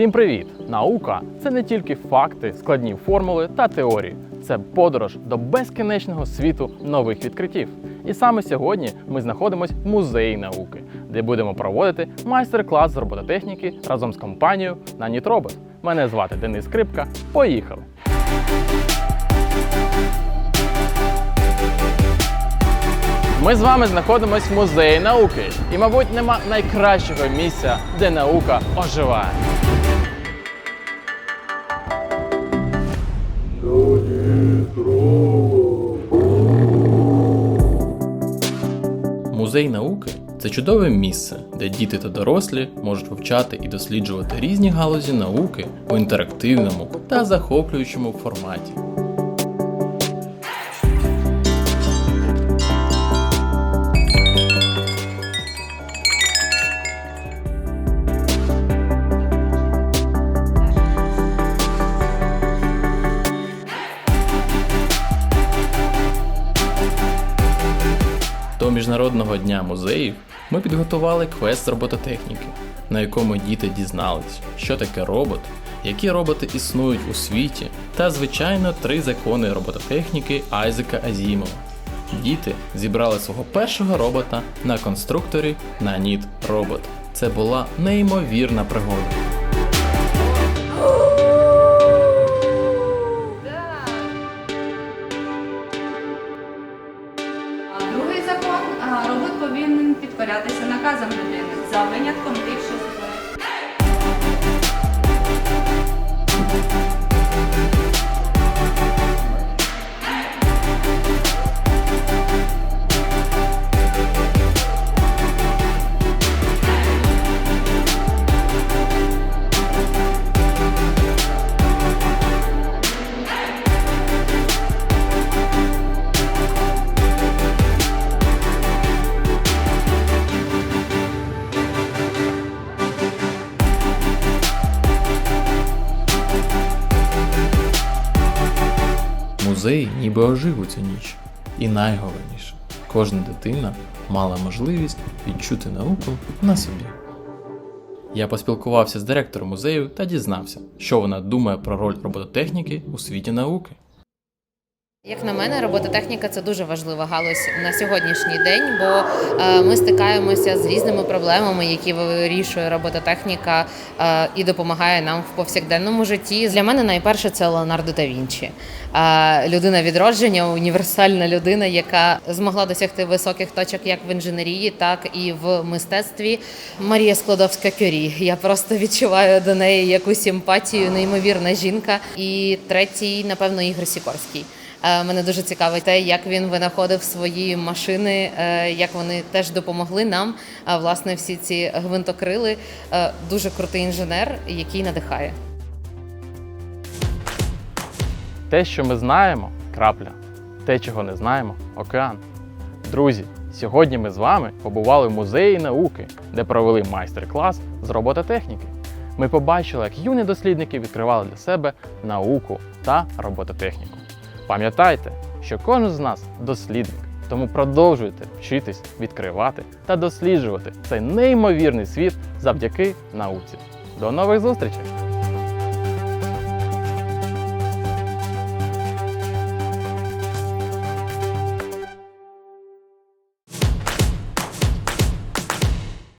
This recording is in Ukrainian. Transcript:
Всім привіт! Наука це не тільки факти, складні формули та теорії. Це подорож до безкінечного світу нових відкриттів. І саме сьогодні ми знаходимося в музеї науки, де будемо проводити майстер-клас з робототехніки разом з компанією Нанітробот. Мене звати Денис Скрипка. Поїхали! Ми з вами знаходимось в музеї науки, і, мабуть, нема найкращого місця, де наука оживає. Музей науки це чудове місце, де діти та дорослі можуть вивчати і досліджувати різні галузі науки у інтерактивному та захоплюючому форматі. Міжнародного дня музеїв ми підготували квест робототехніки, на якому діти дізнались, що таке робот, які роботи існують у світі, та, звичайно, три закони робототехніки Айзека Азімова. Діти зібрали свого першого робота на конструкторі Наніт Робот. Це була неймовірна пригода. Повинен наказом людини за винятком тих, що Музей ніби ожив у цю ніч. І найголовніше, кожна дитина мала можливість відчути науку на собі. Я поспілкувався з директором музею та дізнався, що вона думає про роль робототехніки у світі науки. Як на мене, робототехніка це дуже важлива галузь на сьогоднішній день, бо е, ми стикаємося з різними проблемами, які вирішує робототехніка е, і допомагає нам в повсякденному житті. Для мене найперше це Леонардо да Вінчі. Е, людина відродження, універсальна людина, яка змогла досягти високих точок як в інженерії, так і в мистецтві. Марія Складовська Кюрі. Я просто відчуваю до неї якусь симпатію, неймовірна жінка. І третій, напевно, Ігор Сікорський. Е, Мене дуже цікавить те, як він винаходив свої машини, е, як вони теж допомогли нам. А власне всі ці гвинтокрили. Е, Дуже крутий інженер, який надихає. Те, що ми знаємо, крапля. Те, чого не знаємо океан. Друзі, сьогодні ми з вами побували в музеї науки, де провели майстер-клас з робототехніки. Ми побачили, як юні дослідники відкривали для себе науку та робототехніку. Пам'ятайте, що кожен з нас дослідник, тому продовжуйте вчитись, відкривати та досліджувати цей неймовірний світ завдяки науці. До нових зустрічей!